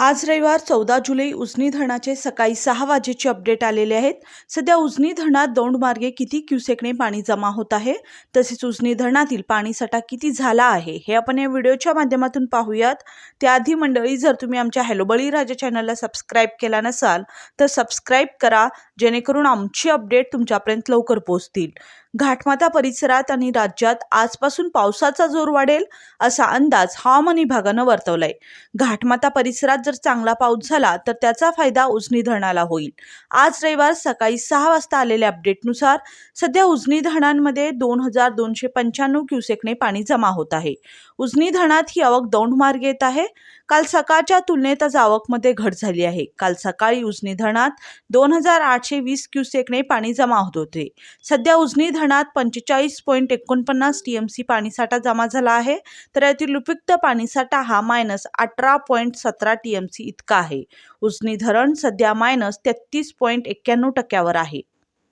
आज रविवार चौदा जुलै उजनी धरणाचे सकाळी सहा वाजेचे अपडेट आलेले आहेत. सध्या उजनी धरणात दौंडमार्गे किती क्युसेकने पाणी जमा होत आहे? तसेच उजनी धरणातील पाणीसाठा किती झाला आहे? हे आपण या व्हिडिओच्या माध्यमातून पाहूयात. त्याआधी मंडळी जर तुम्ही आमच्या हॅलो बळीराजा चॅनलला सबस्क्राईब केला नसाल तर सबस्क्राईब करा जेणेकरून आमची अपडेट तुमच्यापर्यंत लवकर पोहोचतील. घाटमाता परिसरात आणि राज्यात आजपासून पावसाचा जोर वाढेल असा अंदाज हवामान विभागानं वर्तवलाय. घाटमाता परिसरात जर चांगला पाऊस झाला तर त्याचा फायदा उजनी धरणाला होईल. आज रविवार सकाळी सहा वाजता आलेल्या अपडेटनुसार सध्या उजनी धरणांमध्ये दोन हजार दोनशे पंच्याण्णव क्युसेकने पाणी जमा होत आहे. उजनी धरणात ही आवक दौंडमार्गे येत आहे. काल सकाळच्या तुलनेत आज आवकमध्ये घट झाली आहे. काल सकाळी उजनी धरणात दोन हजार आठशे वीस क्युसेकने पाणी जमा होत होते. सध्या उजनी धरणात पंचेचाळीस पॉईंट एकोणपन्नास टी एम सी पाणीसाठा जमा झाला आहे. तर यातील उपयुक्त पाणीसाठा हा मायनस अठरा पॉईंट सतरा टी एम सी इतका आहे. उजनी धरण सध्या मायनस तेहतीस पॉईंट एक्क्याण्णव टक्क्यावर आहे.